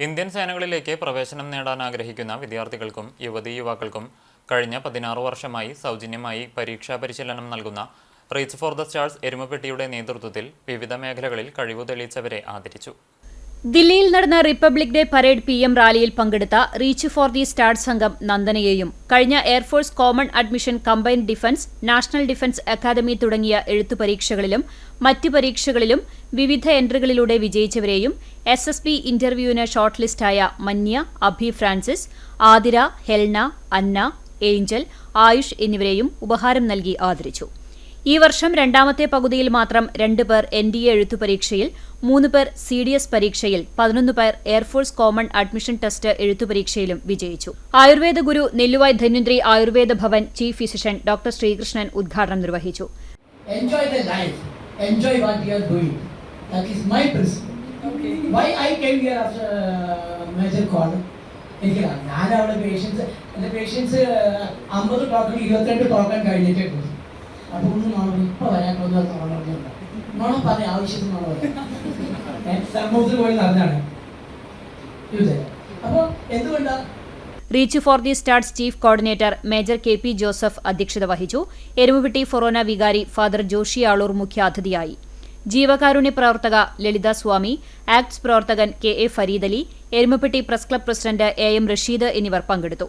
Indian സേനകളിലേക്ക് പ്രവേശനം നേടാൻ ആഗ്രഹിക്കുന്ന വിദ്യാർത്ഥികൾക്കും യുവതി യുവാക്കൾക്കും കഴിഞ്ഞ പതിനാറ് വർഷമായി സൗജന്യമായി പരീക്ഷാ പരിശീലനം നൽകുന്ന റീച്ച് ഫോർ ദ സ്റ്റാർസ് എരുമപ്പെട്ടിയുടെ നേതൃത്വത്തിൽ വിവിധ മേഖലകളിൽ കഴിവു തെളിയിച്ചവരെ ആദരിച്ചു. ദില്ലിയിൽ നടന്ന republic day parade P M റാലിയിൽ പങ്കെടുത്ത റീച്ച് ഫോർ ദി സ്റ്റാർട്ട് സംഘം നന്ദനയെയും കഴിഞ്ഞ air force common admission combined defence national defence academy തുടങ്ങിയ എഴുത്തു പരീക്ഷകളിലും മറ്റ് പരീക്ഷകളിലും വിവിധ എൻട്രികളിലൂടെ വിജയിച്ചവരെയും എസ് എസ് പി ഇന്റർവ്യൂവിന് short ലിസ്റ്റായ Manya Abhi Francis Athira Helna Anna Angel Ayush എന്നിവരെയും ഉപഹാരം നൽകി ആദരിച്ചു. ഈ വർഷം രണ്ടാമത്തെ പകുതിയിൽ മാത്രം രണ്ട് പേർ എൻ ഡി എ എഴുത്തു പരീക്ഷയിൽ മൂന്ന് പേർ സി ഡി എസ് പരീക്ഷയിൽ പതിനൊന്ന് പേർ എയർഫോഴ്സ് കോമൺ അഡ്മിഷൻ ടെസ്റ്റ് എഴുത്തു പരീക്ഷയിലും വിജയിച്ചു Ayurveda guru Nelluvai Dhanwantari Ayurveda Bhavan chief physician doctor Sreekrishnan ഉദ്ഘാടനം നിർവഹിച്ചു enjoy the life, enjoy what you are doing. That is my principle. Why I came here after uh, major call? എനിക്ക് ഞാൻ അവിടെ patients എന്റെ patients അമ്പത് token ഇരുപത്തിരണ്ട് token കഴിഞ്ഞിട്ടേ പോയി അപ്പോൾ നമ്മൾ ഇപ്പൊ വരാൻ പോകുന്ന നോണമില്ല നോണം പറഞ്ഞ ആവശ്യത്തിന് നോണം പറയാം സമൂഹത്തിൽ പോയി അപ്പോൾ reach for the starts chief coordinator major K P Joseph അധ്യക്ഷത വഹിച്ചു. എരുമുവിട്ടി ഫൊറോന വികാരി ഫാദർ ജോഷി ആളൂർ മുഖ്യാതിഥിയായി. ജീവകാരുണ്യ പ്രവർത്തക ലളിത സ്വാമി ആക്ട്സ് പ്രവർത്തകൻ K A Fareed Ali Erumapetty press club president A M Rasheed എന്നിവർ പങ്കെടുത്തു.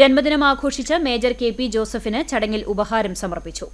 ജന്മദിനം ആഘോഷിച്ച മേജർ കെ പി ജോസഫിന് ചടങ്ങിൽ ഉപഹാരം സമർപ്പിച്ചു.